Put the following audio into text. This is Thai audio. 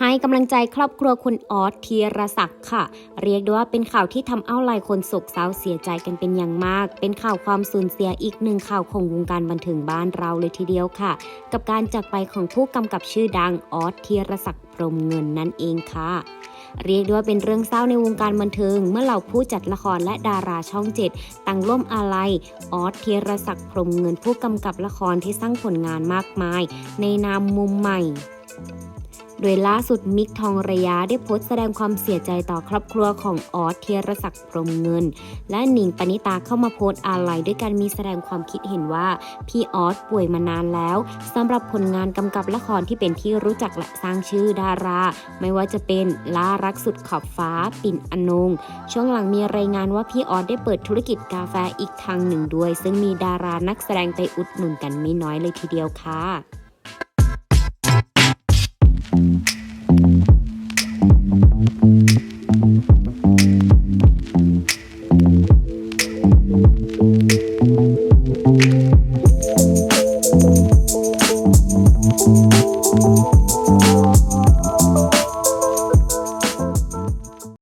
ให้กำลังใจครอบครัวคุณออสธีรศักดิ์ค่ะ เรียกได้ว่าเป็นข่าวที่ทำเอาหลายคนโศกเศร้าเสียใจกันเป็นอย่างมาก เป็นข่าวความสูญเสียอีกหนึ่งข่าวของวงการบันเทิงบ้านเราเลยทีเดียวค่ะ กับการจากไปของผู้กำกับชื่อดังออสธีรศักดิ์พรหมเงินนั่นเองค่ะเรียกได้ว่าเป็นเรื่องเศร้าในวงการบันเทิง เมื่อเหล่าผู้จัดละครและดาราช่องเจ็ดต่างร่วมอาลัยออสธีรศักดิ์พรหมเงินผู้กำกับละครที่สร้างผลงานมากมาย ในนามมุมใหม่ โดยล่าสุดมิกทองระยะได้โพสต์แสดงความเสียใจต่อครอบครัวของออสเทียรศักดิ์พรมเงิน และหนิงปณิตาเข้ามาโพสต์อาลัยด้วยการมีแสดงความคิดเห็นว่า พี่ออสป่วยมานานแล้วสำหรับผลงานกำกับละครที่เป็นที่รู้จักและสร้างชื่อดารา ไม่ว่าจะเป็นล่ารักสุดขอบฟ้า ปิ่นอนง ช่วงหลังมีรายงานว่าพี่ออสได้เปิดธุรกิจกาแฟอีกทางหนึ่งด้วย ซึ่งมีดารานักแสดงไปอุดหนุนกันไม่น้อยเลยทีเดียวค่ะ